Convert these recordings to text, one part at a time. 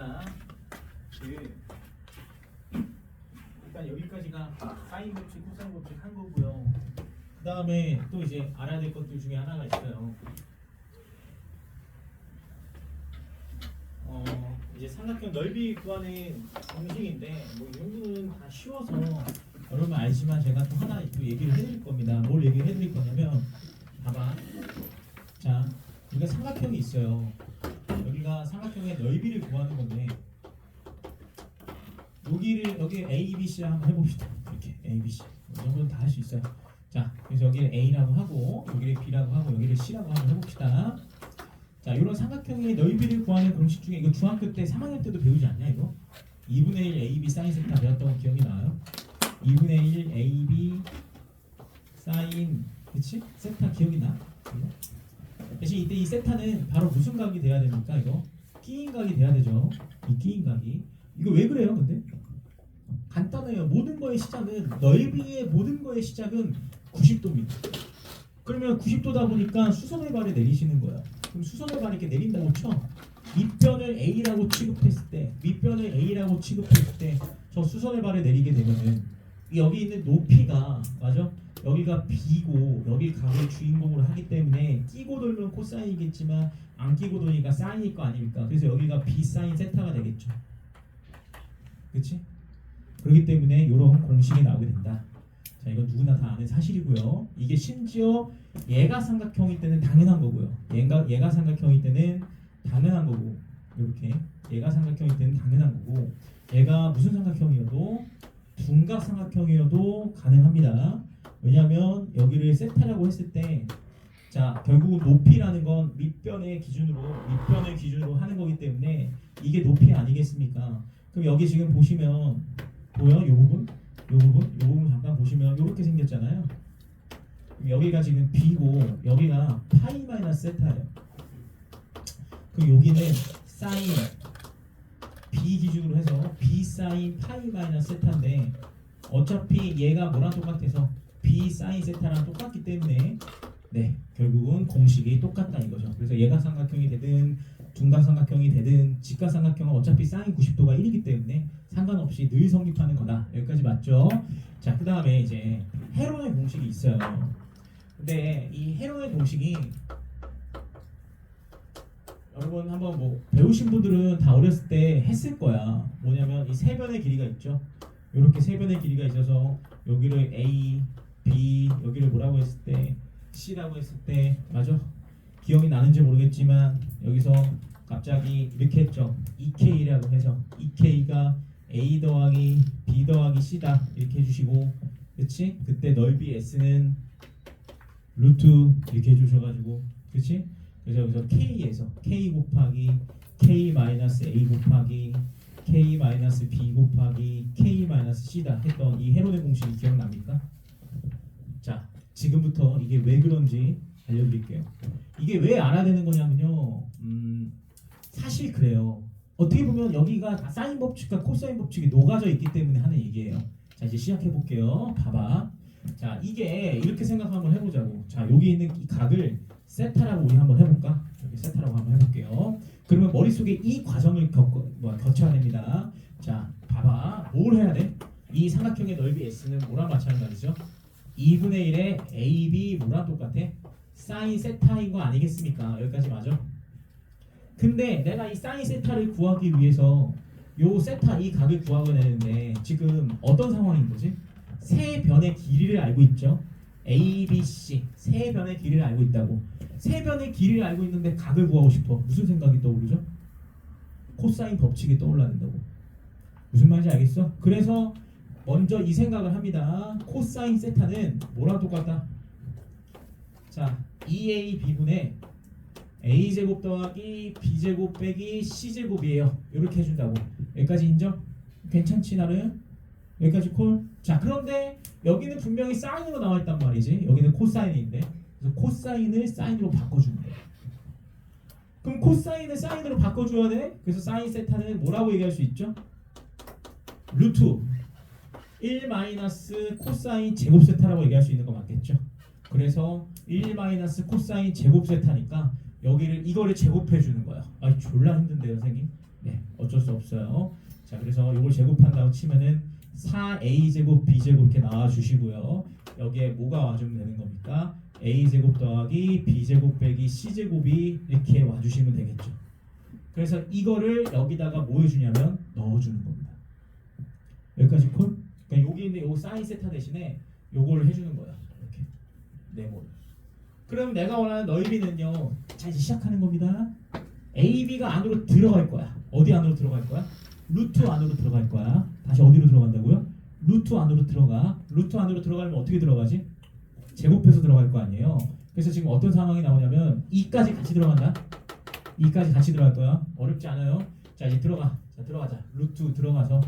봅시다. 그 일단 여기까지가 사인 법칙, 코사인 법칙 한 거고요. 그 다음에 또 이제 알아야 될 것들 중에 하나가 있어요. 어 이제 삼각형 넓이 구하는 공식인데 뭐이 정도는 다 쉬워서 여러분 알지만 제가 또 하나 또 얘기를 해드릴 겁니다. 뭘 얘기를 해드릴 거냐면 봐봐. 자 우리가 삼각형이 있어요. 삼각형의 넓이를 구하는 건데 여기를 여기 A, B, C 한번 해봅시다. 이렇게 A, B, C 이 정도는 다 할 수 있어요. 자 그래서 여기를 A라고 하고 여기를 B라고 하고 여기를 C라고 한번 해봅시다. 자 이런 삼각형의 넓이를 구하는 공식 중에 이거 중학교 때 3학년 때도 배우지 않냐 이거? 2분의 1 AB 사인 세타 배웠던 거 기억이 나요? 2분의 1 AB 사인 그치? 세타 기억이 나? 대신 이때 이 세타는 바로 무슨 각이 돼야 됩니까 이거? 끼인 각이 돼야 되죠. 이 끼인 각이. 이거 왜 그래요 근데? 간단해요. 모든 거의 시작은 넓이의 모든 거의 시작은 90도입니다. 그러면 90도다 보니까 수선의 발에 내리시는 거야. 그럼 수선의 발에 이렇게 내린다고 쳐? 밑변을 A라고 취급했을 때 밑변을 A라고 취급했을 때 저 수선의 발에 내리게 되면은 여기 있는 높이가 맞아? 여기가 B고 여기 각의 주인공으로 하기 때문에 끼고 돌면 코사인이겠지만 안 끼고 돌니까 사인일 거 아닙니까? 그래서 여기가 B 사인 세타가 되겠죠. 그렇지? 그렇기 때문에 이런 공식이 나오게 된다. 자, 이건 누구나 다 아는 사실이고요. 이게 심지어 얘가 삼각형일 때는 당연한 거고요. 얘가 얘가 삼각형일 때는 당연한 거고 이렇게 얘가 삼각형일 때는 당연한 거고 얘가 무슨 삼각형이어도 둔각 삼각형이어도 가능합니다. 왜냐하면 여기를 세타라고 했을 때 자, 결국은 높이라는 건 밑변의 기준으로 밑변을 기준으로 하는 거기 때문에 이게 높이 아니겠습니까? 그럼 여기 지금 보시면 보여? 요 부분? 요 부분? 요 부분 잠깐 보시면 이렇게 생겼잖아요. 여기가 지금 B고 여기가 파이 마이너스 세타예요. 그럼 여기는 사인 B 기준으로 해서 B 사인 파이 마이너스 세타인데 어차피 얘가 뭐랑 똑같아서 B 사인 세타랑 똑같기 때문에 네 결국은 공식이 똑같다 이거죠. 그래서 얘가 삼각형이 되든 둔각 삼각형이 되든 직각 삼각형은 어차피 사인 90도가 1이기 때문에 상관없이 늘 성립하는 거다. 여기까지 맞죠? 자, 그 다음에 이제 헤론의 공식이 있어요. 근데 이 헤론의 공식이 여러분 한번 뭐 배우신 분들은 다 어렸을 때 했을 거야. 뭐냐면 이 세 변의 길이가 있죠. 이렇게 세 변의 길이가 있어서 여기를 A, B 여기를 뭐라고 했을 때 C라고 했을 때 맞아? 기억이 나는지 모르겠지만 여기서 갑자기 이렇게 했죠. 2K라고 해서 2K가 A 더하기 B 더하기 C다 이렇게 해주시고 그치? 그때 넓이 S는 루트 이렇게 해주셔가지고 그치? 그래서 여기서 K에서 K 곱하기 K 마이너스 A 곱하기 K 마이너스 B 곱하기 K 마이너스 C다 했던 이 헤론의 공식이 기억납니까? 자 지금부터 이게 왜 그런지 알려드릴게요. 이게 왜 알아야 되는 거냐면요. 음, 사실 그래요. 어떻게 보면 여기가 다 사인 법칙과 코사인 법칙이 녹아져 있기 때문에 하는 얘기예요. 자 이제 시작해 볼게요. 봐봐. 자 이게 이렇게 생각 한번 해보자고. 자 여기 있는 이 각을 세타라고 우리 한번 해볼까? 여기 세타라고 한번 해볼게요. 그러면 머릿속에 이 과정을 겪어, 뭐, 거쳐야 됩니다. 자 봐봐. 뭘 해야 돼? 이 삼각형의 넓이 S는 뭐랑 마찬가지죠? 2분의 1의 AB 뭐랑 똑같아? 사인 세타인 거 아니겠습니까? 여기까지 맞아? 근데 내가 이 사인 세타를 구하기 위해서 요 세타 이 각을 구하고 되는데 지금 어떤 상황인 거지? 세 변의 길이를 알고 있죠? A, B, C 세 변의 길이를 알고 있다고 세 변의 길이를 알고 있는데 각을 구하고 싶어 무슨 생각이 떠오르죠? 코사인 법칙이 떠올라야 된다고 무슨 말인지 알겠어? 그래서 먼저 이 생각을 합니다 코사인 세타는 뭐랑 똑같다? 자 2AB분의 a제곱 더하기 b제곱 빼기 c제곱이에요. 이렇게 해준다고. 여기까지 인정? 괜찮지 나는? 여기까지 콜? 자 그런데 여기는 분명히 사인으로 나와 있단 말이지. 여기는 코사인인데. 그래서 코사인을 사인으로 바꿔주면 돼. 그럼 코사인을 사인으로 바꿔줘야 돼. 그래서 사인 세타는 뭐라고 얘기할 수 있죠? 루트 1 마이너스 코사인 제곱 세타라고 얘기할 수 있는 거 맞겠죠? 그래서 1 마이너스 코사인 제곱 세타니까 여기를 이거를 제곱해 주는 거야. 아 졸라 힘든데요, 선생님. 네, 어쩔 수 없어요. 자, 그래서 이걸 제곱한다고 치면은 4a 제곱 b 제곱 이렇게 나와 주시고요. 여기에 뭐가 와주면 되는 겁니까? a 제곱 더하기 b 제곱 빼기 c 제곱이 이렇게 와주시면 되겠죠. 그래서 이거를 여기다가 뭐 해주냐면 넣어주는 겁니다. 여기까지 콜? 그러니까 여기 있는 요 사인 세타 대신에 요거를 해주는 거야. 이렇게 네모를. 그럼 내가 원하는 넓이는요. 자 이제 시작하는 겁니다. AB가 안으로 들어갈 거야. 어디 안으로 들어갈 거야? 루트 안으로 들어갈 거야. 다시 어디로 들어간다고요? 루트 안으로 들어가. 루트 안으로 들어가면 어떻게 들어가지? 제곱해서 들어갈 거 아니에요. 그래서 지금 어떤 상황이 나오냐면 2까지 같이 들어간다. 2까지 같이 들어갈 거야. 어렵지 않아요. 자 이제 들어가. 자 들어가자. 루트 들어가서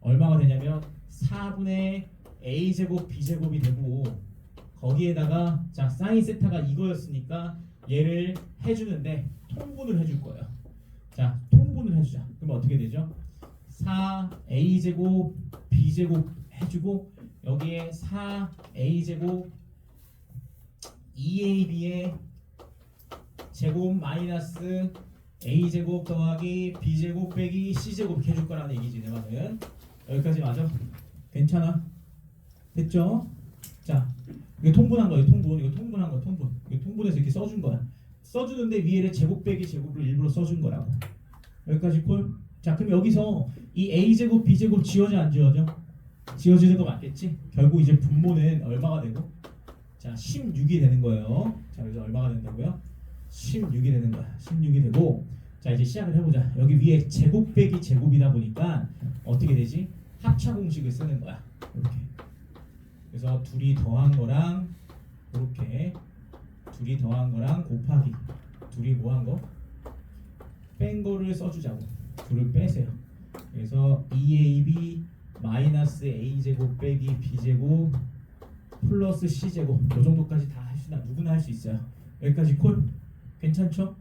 얼마가 되냐면 4분의 a 제곱 b 제곱이 되고 거기에다가 자 사인 세타가 이거였으니까 얘를 해주는데 통분을 해줄 거예요. 자 통분을 해주자. 그럼 어떻게 되죠? 4a 제곱 b 제곱 해주고 여기에 4a 제곱 2ab의 제곱 마이너스 a 제곱 더하기 b 제곱 빼기 c 제곱 이렇게 해줄 거라는 얘기지 내 말은 여기까지 맞아? 괜찮아? 됐죠? 자 이거 통분한 거예요 통분 이거 통분한 거 통분 이거 통분해서 이렇게 써준 거야 써주는데 위에를 제곱 빼기 제곱을 일부러 써준 거라고 여기까지 콜? 자 그럼 여기서 이 a 제곱 b 제곱 지워져 안 지워져? 지워지는 거 맞겠지? 결국 이제 분모는 얼마가 되고? 자 16이 되는 거예요 자 그래서 얼마가 된다고요? 16이 되는 거야 16이 되고 자 이제 시작을 해보자 여기 위에 제곱 빼기 제곱이다 보니까 어떻게 되지? 합차 공식을 쓰는 거야. 이렇게. 그래서 둘이 더한 거랑 이렇게 둘이 더한 거랑 곱하기 둘이 뭐 한 거? 뺀 거를 써주자고. 둘을 빼세요. 그래서 2ab 마이너스 a 제곱 빼기 b 제곱 플러스 c 제곱. 이 정도까지 다 할 수 있나 누구나 할 수 있어요. 여기까지 콜? 괜찮죠?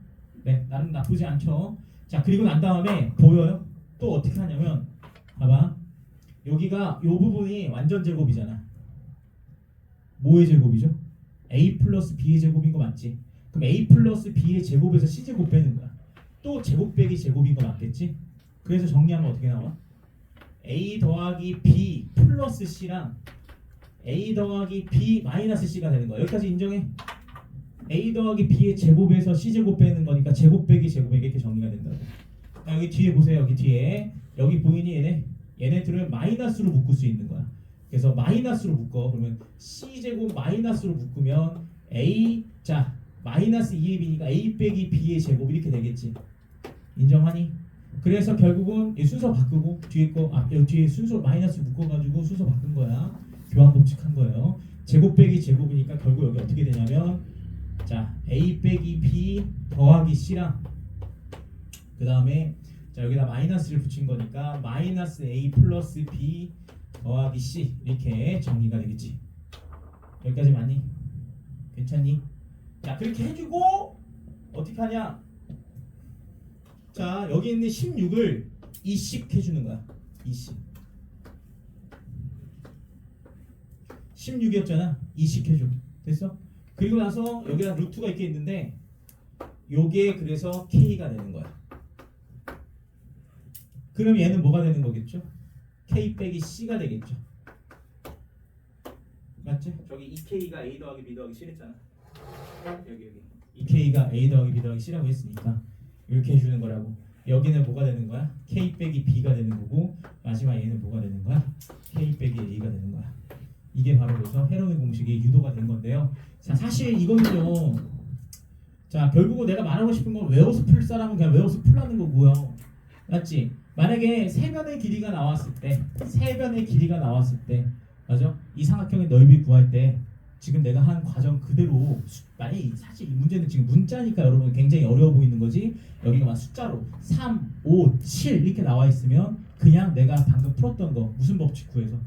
네 나름 나쁘지 않죠? 자 그리고 난 다음에 보여요? 또 어떻게 하냐면 봐봐 여기가 요 부분이 완전 제곱이잖아 뭐의 제곱이죠? a 플러스 b의 제곱인 거 맞지? 그럼 a 플러스 b의 제곱에서 c 제곱 빼는 거야 또 제곱 빼기 제곱인 거 맞겠지? 그래서 정리하면 어떻게 나와? a 더하기 b 플러스 c랑 a 더하기 b 마이너스 c가 되는 거야 여기까지 인정해? a 더하기 b의 제곱에서 c 제곱 빼는 거니까 제곱 빼기 제곱에게 이렇게 정리가 된다고 자, 여기 뒤에 보세요 여기 뒤에 여기 보이니 얘네 얘네들을 마이너스로 묶을 수 있는 거야. 그래서 마이너스로 묶어. 그러면 c 제곱 마이너스로 묶으면 a 자 마이너스 2의 b니까 a 빼기 b의 제곱 이렇게 되겠지. 인정하니? 그래서 결국은 이 순서 바꾸고 뒤에 거아 뒤에 순서 마이너스 묶어가지고 순서 바꾼 거야. 교환 법칙한 거예요. 제곱 빼기 제곱이니까 결국 여기 어떻게 되냐면 자 a 빼기 b 더하기 c랑 그 다음에 자 여기다 마이너스를 붙인 거니까 마이너스 a 플러스 b 더하기 c 이렇게 정리가 되겠지. 여기까지 맞니? 괜찮니? 자 그렇게 해주고 어떻게 하냐? 자 여기 있는 16을 2씩 해주는 거야. 2씩. 16이었잖아. 2씩 해줘. 됐어? 그리고 나서 여기다 루트가 이렇게 있는데 요게 그래서 k가 되는 거야 그럼 얘는 뭐가 되는 거겠죠? k 빼기 c가 되겠죠 맞지? 저기 2k가 a 더하기 b 더하기 c 했잖아 여기 여기 2k가 a 더하기 b 더하기 c라고 했으니까 이렇게 해주는 거라고 여기는 뭐가 되는 거야? k 빼기 b가 되는 거고 마지막 얘는 뭐가 되는 거야? k 빼기 a가 되는 거야 이게 바로 그래서 헤론의 공식이 유도가 된 건데요 자 사실 이거는요 자 결국은 내가 말하고 싶은 건 외워서 풀 사람은 그냥 외워서 풀라는 거고요 맞지? 만약에 세 변의 길이가 나왔을 때 세 변의 길이가 나왔을 때 맞아? 이 삼각형의 넓이 구할 때 지금 내가 한 과정 그대로 이- 사실 이 문제는 지금 문자니까 여러분 굉장히 어려워 보이는 거지 여기가 막 숫자로 3, 5, 7 이렇게 나와 있으면 그냥 내가 방금 풀었던 거 무슨 법칙 구해서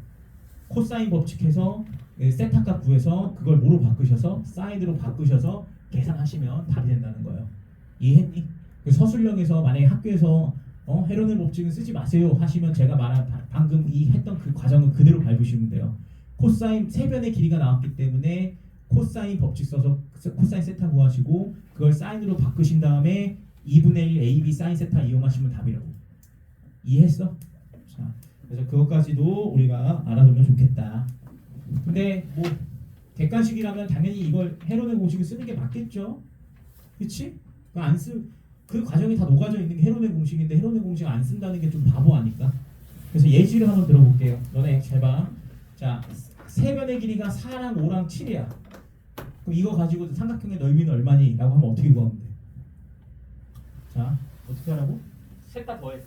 코사인 법칙해서 예, 세타값 구해서 그걸 뭐로 바꾸셔서 사인으로 바꾸셔서 계산하시면 답이 된다는 거예요 이해했니? 그 서술형에서 만약에 학교에서 어, 헤론의 법칙은 쓰지 마세요 하시면 제가 말한 바- 방금 이 했던 그 과정을 그대로 밟으시면 돼요. 코사인 세 변의 길이가 나왔기 때문에 코사인 법칙 써서 코사인 세타 구하시고 그걸 사인으로 바꾸신 다음에 2분의 1 AB 사인 세타 이용하시면 답이라고. 이해했어? 자, 그래서 그것까지도 우리가 알아두면 좋겠다. 근데 뭐 객관식이라면 당연히 이걸 헤론의 공식을 쓰는 게 맞겠죠. 그치? 그안 쓰 그 과정이 다 녹아져 있는 게 헤론의 공식인데 헤론의 공식 안 쓴다는 게 좀 바보 아닐까? 그래서 예시를 한번 들어볼게요. 너네 잘 봐. 자, 세 변의 길이가 4랑 5랑 7이야. 그럼 이거 가지고 삼각형의 넓이는 얼마니? 라고 하면 어떻게 구하면 돼? 자, 어떻게 하라고? 셋 다 더해.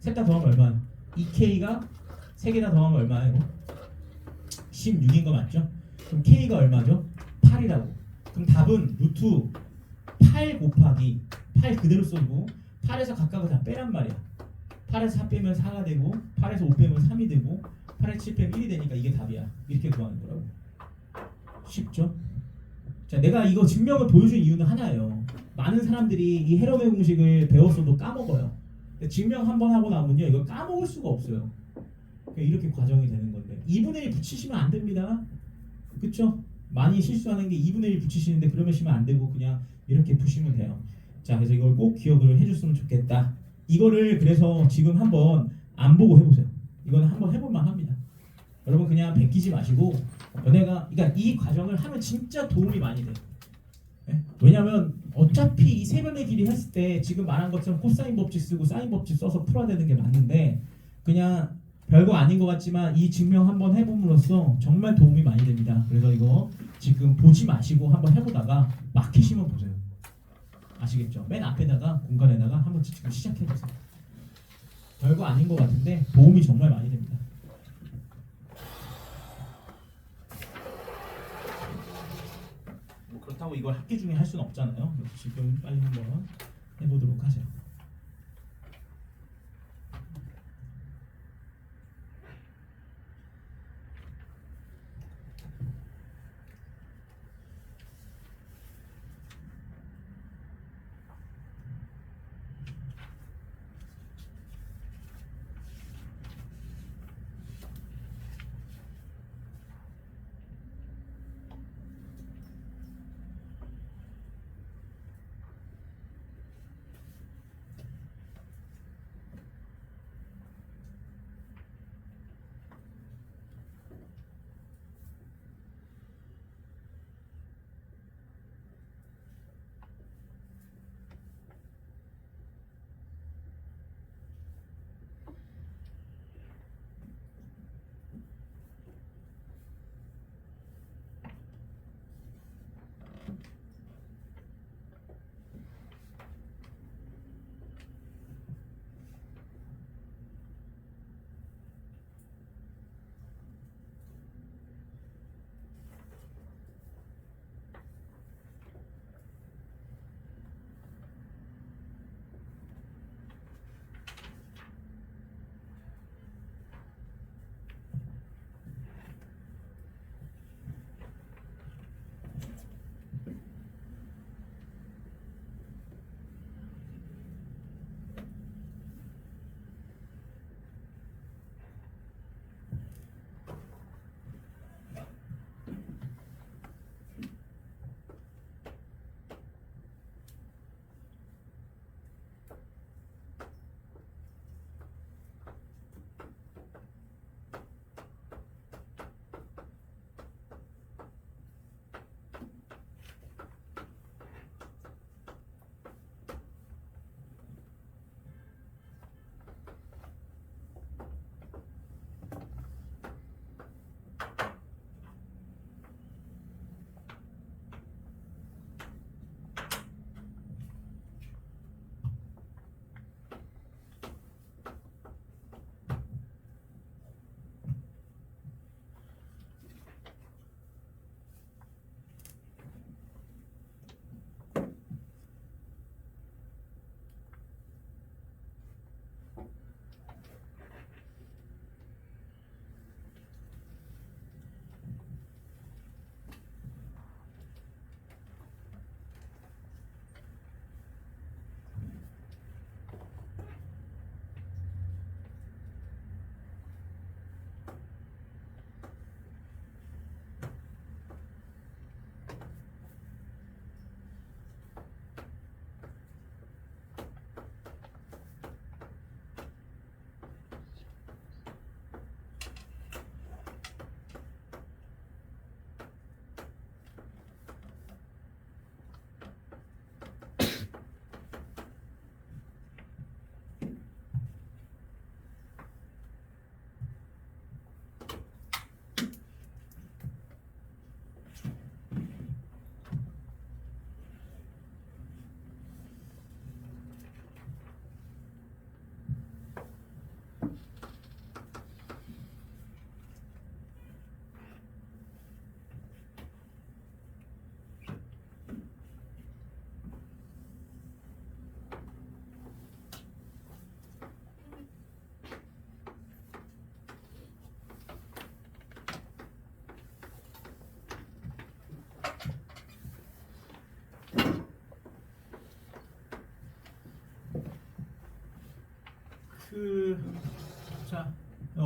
셋 다 더하면 얼마야? 2K가 세 개 다 더하면 얼마야 이거? 16인 거 맞죠? 그럼 K가 얼마죠? 8이라고. 그럼 답은 루트 8 곱하기 8 그대로 써주고 8에서 각각을 다 빼란 말이야. 8에서 4 빼면 4가 되고 8에서 5 빼면 3이 되고 8에서 7 빼면 1이 되니까 이게 답이야. 이렇게 구하는 거라고. 쉽죠? 자, 내가 이거 증명을 보여준 이유는 하나예요. 많은 사람들이 이 헤럼의 공식을 배웠어도 까먹어요. 증명 한 번 하고 나면요, 이걸 까먹을 수가 없어요. 그러니까 이렇게 과정이 되는 건데 2분의 1 붙이시면 안 됩니다. 그쵸? 많이 실수하는 게 2분의 1 붙이시는데 그러시면 안 되고 그냥 이렇게 푸시면 돼요. 자, 그래서 이걸 꼭 기억을 해줬으면 좋겠다. 이거를 그래서 지금 한번 안 보고 해보세요. 이거는 한번 해볼만 합니다. 여러분 그냥 베끼지 마시고 너네가 그러니까 이 과정을 하면 진짜 도움이 많이 돼. 예? 왜냐면 어차피 이 세변의 길이 했을 때 지금 말한 것처럼 코사인 법칙 쓰고 사인 법칙 써서 풀어야 되는 게 맞는데 그냥 별거 아닌 것 같지만 이 증명 한번 해봄으로써 정말 도움이 많이 됩니다. 그래서 이거 지금 보지 마시고 한번 해보다가 막히시면 보세요. 아시겠죠? 맨 앞에다가 공간에다가 한번 지금 시작해보세요. 별거 아닌 것 같은데 도움이 정말 많이 됩니다. 뭐 그렇다고 이걸 학기 중에 할 수는 없잖아요. 지금 빨리 한번 해보도록. 그,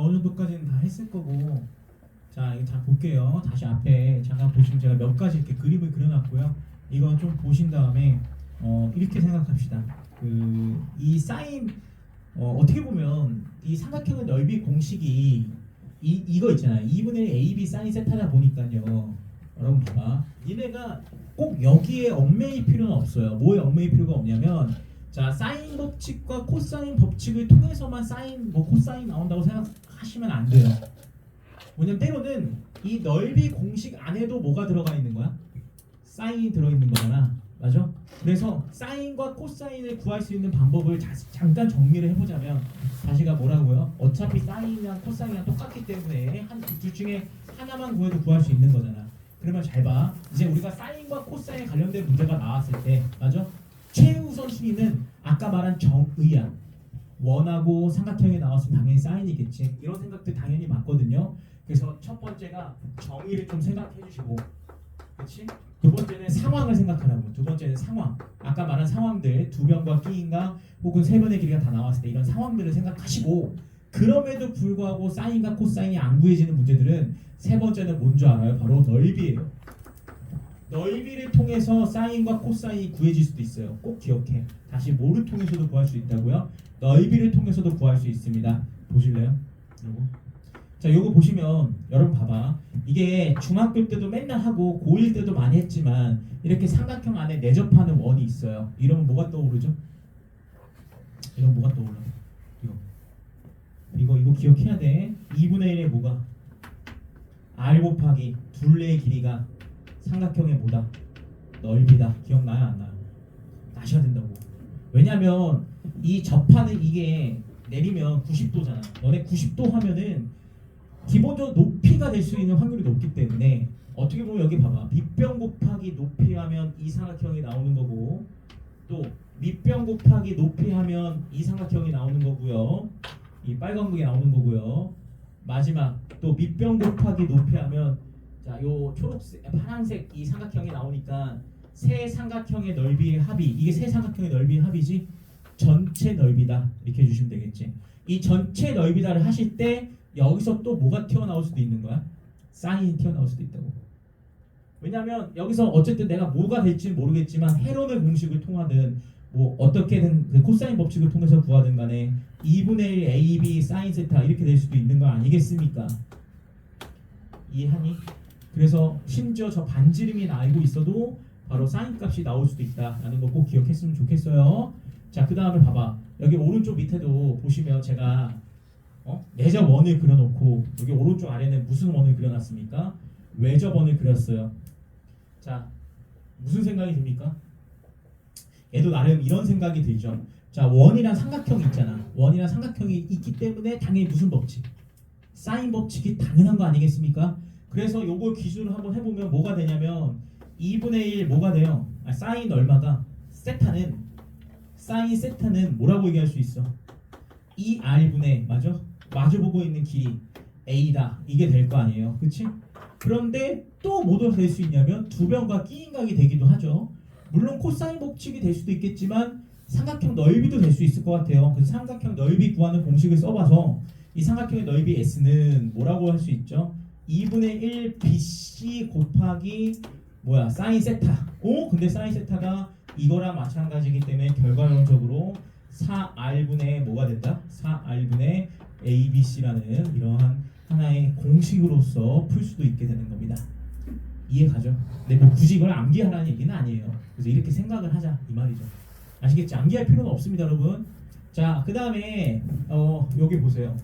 어느 정도까지는 다 했을 거고, 자, 이거 다 볼게요. 다시 앞에 잠깐 보시면 제가 몇 가지 이렇게 그림을 그려놨고요. 이거 좀 보신 다음에, 어, 이렇게 생각합시다. 그, 이 사인, 어, 어떻게 보면 이 삼각형의 넓이 공식이 이, 이거 있잖아요. 2분의 1 AB 사인 세타다 보니까요. 여러분 봐봐. 니네가 꼭 여기에 얽매일 필요는 없어요. 뭐에 얽매일 필요가 없냐면 자 사인 법칙과 코사인 법칙을 통해서만 사인 뭐 코사인 나온다고 생각하시면 안 돼요. 뭐냐면 때로는 이 넓이 공식 안에도 뭐가 들어가 있는 거야? 사인이 들어 있는 거잖아. 맞아? 그래서 사인과 코사인을 구할 수 있는 방법을 자, 잠깐 정리를 해보자면 다시가 뭐라고요? 어차피 사인이랑 코사인이랑 똑같기 때문에 한둘 중에 하나만 구해도 구할 수 있는 거잖아. 그러면 잘 봐. 이제 우리가 사인과 코사인 관련된 문제가 나왔을 때, 맞아? 최우선 순위는 아까 말한 정의야. 원하고 삼각형이 나왔으면 당연히 사인이겠지. 이런 생각들 당연히 맞거든요. 그래서 첫 번째가 정의를 좀 생각해 주시고, 그렇지? 두 번째는 상황을 생각하라고. 두 번째는 상황. 아까 말한 상황들 두 변과 끼인가 혹은 세 변의 길이가 다 나왔을 때 이런 상황들을 생각하시고 그럼에도 불구하고 사인과 코사인이 안 구해지는 문제들은 세 번째는 뭔지 알아요? 바로 넓이에요. 넓이를 통해서 사인과 코사인이 구해질 수도 있어요. 꼭 기억해. 다시 뭐를 통해서도 구할 수 있다고요? 넓이를 통해서도 구할 수 있습니다. 보실래요? 요거. 자, 요거 보시면 여러분 봐봐. 이게 중학교 때도 맨날 하고 고1 때도 많이 했지만 이렇게 삼각형 안에 내접하는 원이 있어요. 이러면 뭐가 떠오르죠? 이러면 뭐가 떠올라? 이거. 이거 이거 기억해야 돼. 2분의 1의 뭐가? r 곱하기 둘레의 길이가 삼각형의 뭐다? 넓이다. 기억나요 안 나요? 나셔야 된다고. 왜냐면 이 접하는 이게 내리면 90도잖아. 너네 90도 하면은 기본적으로 높이가 될 수 있는 확률이 높기 때문에 어떻게 보면 여기 봐봐. 밑변 곱하기 높이 하면 이 삼각형이 나오는 거고 또 밑변 곱하기 높이 하면 이 삼각형이 나오는 거고요. 이 빨간 극이 나오는 거고요. 마지막 또 밑변 곱하기 높이 하면 자, 요 초록색, 파란색 이 삼각형이 나오니까 세 삼각형의 넓이의 합이 이게 세 삼각형의 넓이의 합이지 전체 넓이다 이렇게 해주시면 되겠지. 이 전체 넓이다를 하실 때 여기서 또 뭐가 튀어나올 수도 있는 거야? 사인이 튀어나올 수도 있다고. 왜냐하면 여기서 어쨌든 내가 뭐가 될지 모르겠지만 헤론의 공식을 통하든 뭐 어떻게든 그 코사인 법칙을 통해서 구하든 간에 2분의 1 AB 사인 세타 이렇게 될 수도 있는 거 아니겠습니까? 이해하니? 그래서 심지어 저 반지름이 알고 있어도 바로 사인 값이 나올 수도 있다라는 거 꼭 기억했으면 좋겠어요. 자, 그 다음에 봐봐. 여기 오른쪽 밑에도 보시면 제가 어? 내접 원을 그려놓고 여기 오른쪽 아래는 무슨 원을 그려놨습니까? 외접 원을 그렸어요. 자, 무슨 생각이 듭니까? 얘도 나름 이런 생각이 들죠. 자, 원이랑 삼각형이 있잖아. 원이랑 삼각형이 있기 때문에 당연히 무슨 법칙? 사인 법칙이 당연한 거 아니겠습니까? 그래서 요걸 기준으로 한번 해보면 뭐가 되냐면 2분의 1 뭐가 돼요? 아, 사인 얼마가? 세타는 사인 세타는 뭐라고 얘기할 수 있어? 2r분의 맞아? 마주보고 있는 길이 a다 이게 될 거 아니에요 그치? 그런데 또 뭐도 될수 있냐면 두 변과 끼인각이 되기도 하죠 물론 코사인 법칙이 될 수도 있겠지만 삼각형 넓이도 될 수 있을 것 같아요 그래서 삼각형 넓이 구하는 공식을 써봐서 이 삼각형의 넓이 s는 뭐라고 할 수 있죠? 2분의 1 bc 곱하기 뭐야 사인 세타 오 근데 사인 세타가 이거랑 마찬가지이기 때문에 결과론적으로 4r분의 뭐가 된다? 4r분의 abc라는 이러한 하나의 공식으로서 풀 수도 있게 되는 겁니다. 이해 가죠? 근데 뭐 굳이 이걸 암기하라는 얘기는 아니에요. 그래서 이렇게 생각을 하자 이 말이죠. 아시겠지? 암기할 필요는 없습니다, 여러분. 자, 그 다음에 어 여기 보세요.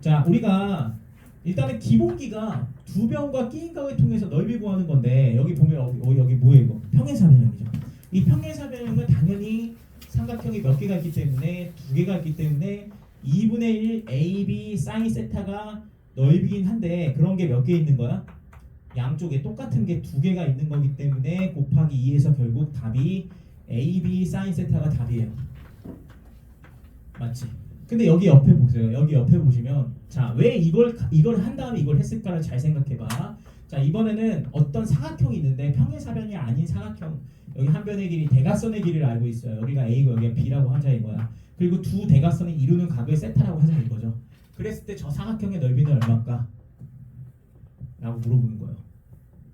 자, 우리가 일단은 기본기가 두 변과 끼인각을 통해서 넓이 구하는 건데 여기 보면 여기, 어, 여기 뭐예요 이거 평행사 변형이죠. 이 평행사 변형은 당연히 삼각형이 몇 개가 있기 때문에 두 개가 있기 때문에 2분의 1 AB 사인 세타가 넓이긴 한데 그런 게 몇 개 있는 거야? 양쪽에 똑같은 게 두 개가 있는 거기 때문에 곱하기 2에서 결국 답이 AB 사인 세타가 답이에요. 맞지? 근데 여기 옆에 보세요. 여기 옆에 보시면 자 왜 이걸 이걸 한 다음에 이걸 했을까를 잘 생각해봐. 자 이번에는 어떤 사각형이 있는데 평행사변이 아닌 사각형 여기 한 변의 길이 대각선의 길이를 알고 있어요. 여기가 A고 여기가 B라고 한자인 거야. 그리고 두 대각선이 이루는 각을 세타라고 하자 이거죠. 그랬을 때 저 사각형의 넓이는 얼마일까? 라고 물어보는 거예요.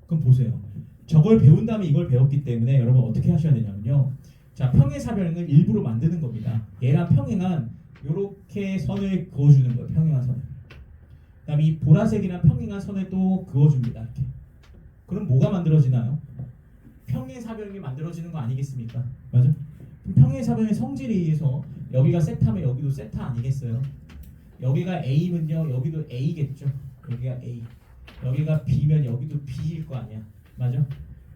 그럼 보세요. 저걸 배운 다음에 이걸 배웠기 때문에 여러분 어떻게 하셔야 되냐면요. 자 평행사변을 일부러 만드는 겁니다. 얘랑 평행한 이렇게 선을 그어주는 거예요. 평행한 선을. 그다음에 이 보라색이랑 평행한 선을 또 그어줍니다. 이렇게. 그럼 뭐가 만들어지나요? 평행 사변이 만들어지는 거 아니겠습니까? 맞아? 그럼 평행 사변의 성질에 의해서 여기가 세타면 여기도 세타 아니겠어요? 여기가 A면요 여기도 A겠죠. 여기가 A. 여기가 B면 여기도 B일 거 아니야. 맞아?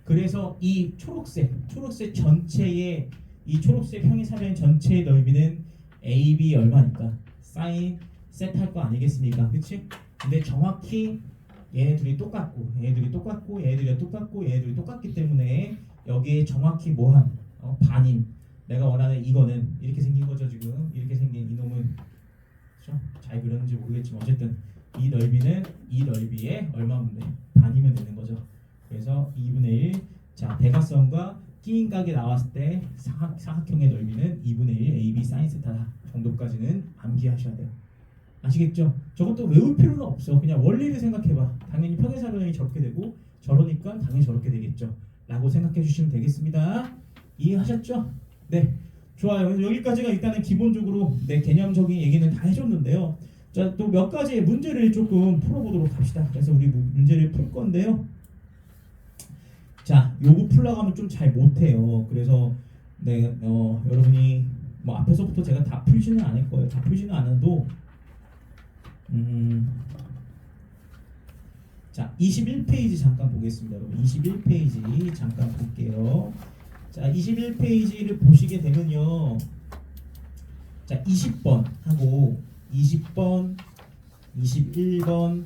그래서 이 초록색, 초록색 전체의 이 초록색 평행 사변 전체의 넓이는 AB 얼마니까? 사인 세타일 거 아니겠습니까? 그치? 근데 정확히 얘네들이 똑같고 얘네들이 똑같고 얘네들이 똑같고 얘네들이 똑같기 때문에 여기에 정확히 뭐한 어, 반인 내가 원하는 이거는 이렇게 생긴 거죠 지금 이렇게 생긴 이놈은 그렇죠? 잘 그렸는지 모르겠지만 어쨌든 이 넓이는 이 넓이에 얼마면 돼? 반이면 되는 거죠 그래서 2분의 1 자, 대각선과 끼인 각이 나왔을 때 사각, 사각형의 넓이는 2분의 1 AB 사인 세타 정도까지는 암기하셔야 돼요. 아시겠죠? 저것도 외울 필요는 없어. 그냥 원리를 생각해봐. 당연히 평행사변이 저렇게 되고 저러니까 당연히 저렇게 되겠죠. 라고 생각해 주시면 되겠습니다. 이해하셨죠? 네. 좋아요. 여기까지가 일단은 기본적으로 네, 개념적인 얘기는 다 해줬는데요. 자, 또 몇 가지의 문제를 조금 풀어보도록 합시다. 그래서 우리 무- 문제를 풀 건데요. 자, 요거 하면 좀 잘 못해요. 그래서 네, 어, 여러분이 뭐 앞에서부터 제가 다 풀지는 않을 거예요. 다 풀지는 않아도 음, 자, 21페이지 잠깐 보겠습니다. 여러분, 21페이지 잠깐 볼게요. 자, 21페이지를 보시게 되면요. 자, 20번 하고 20번, 21번,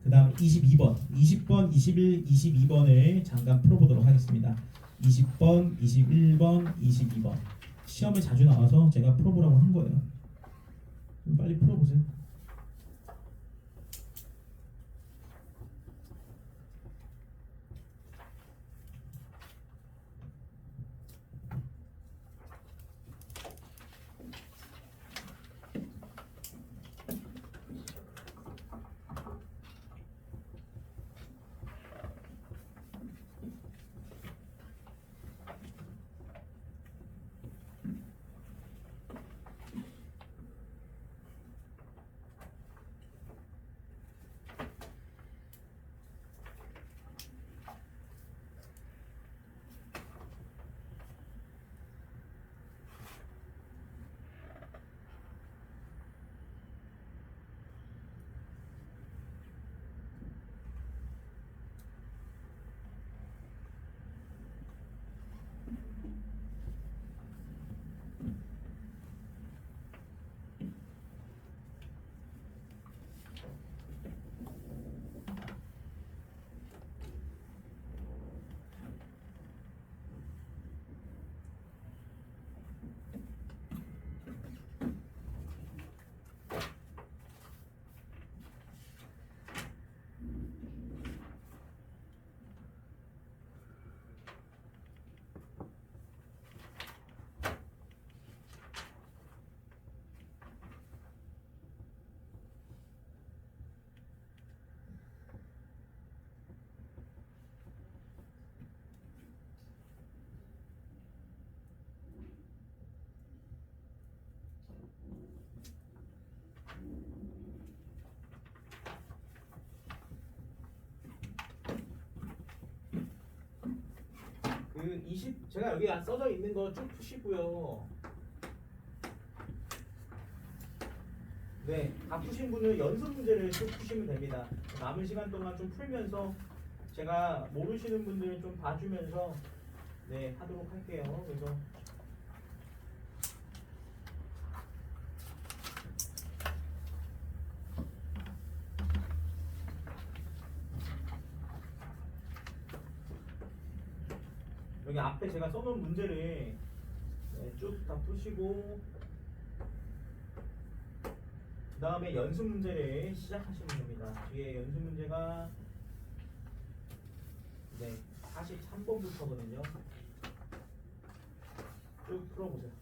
그 다음 22번, 20번, 21, 22번을 잠깐 풀어보도록 하겠습니다. 20번, 21번, 22번. 시험에 자주 나와서 제가 풀어보라고 한 거예요. 좀 빨리 풀어보세요. 그 20, 제가 여기 안 써져 있는 거 쭉 푸시고요. 네, 다 푸신 분은 연습 문제를 쭉 푸시면 됩니다. 남은 시간 동안 좀 풀면서 제가 모르시는 분들 좀 봐주면서 네 하도록 할게요. 그래서 여기 앞에 제가 써놓은 문제를 네, 쭉다 푸시고 그 다음에 연습 문제를 시작하시면 됩니다. 뒤에 연습 문제가 네 43번부터거든요. 쭉 풀어보세요.